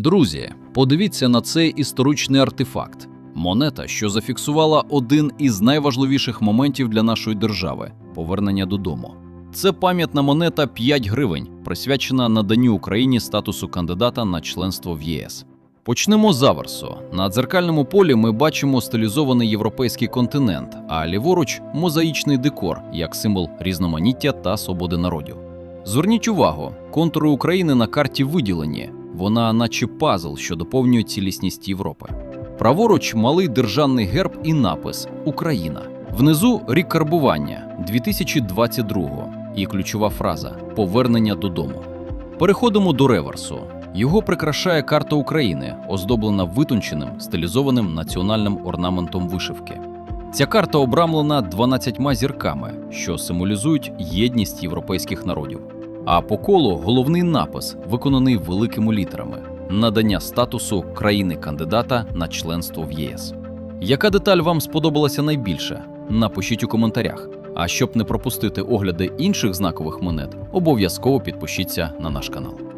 Друзі, подивіться на цей історичний артефакт. Монета, що зафіксувала один із найважливіших моментів для нашої держави повернення додому. Це пам'ятна монета 5 гривень, присвячена наданню Україні статусу кандидата на членство в ЄС. Почнемо з аверсу. На дзеркальному полі ми бачимо стилізований європейський континент, а ліворуч мозаїчний декор як символ різноманіття та свободи народів. Зверніть увагу, контури України на карті виділені, вона наче пазл, що доповнює цілісність Європи. Праворуч малий державний герб і напис Україна. Внизу рік карбування 2022 і ключова фраза Повернення додому. Переходимо до реверсу. Його прикрашає карта України, оздоблена витонченим стилізованим національним орнаментом вишивки. Ця карта обрамлена 12 зірками, що символізують єдність європейських народів. А по колу головний напис, виконаний великими літерами надання статусу країни-кандидата на членство в ЄС. Яка деталь вам сподобалася найбільше? Напишіть у коментарях. А щоб не пропустити огляди інших знакових монет, обов'язково підпишіться на наш канал.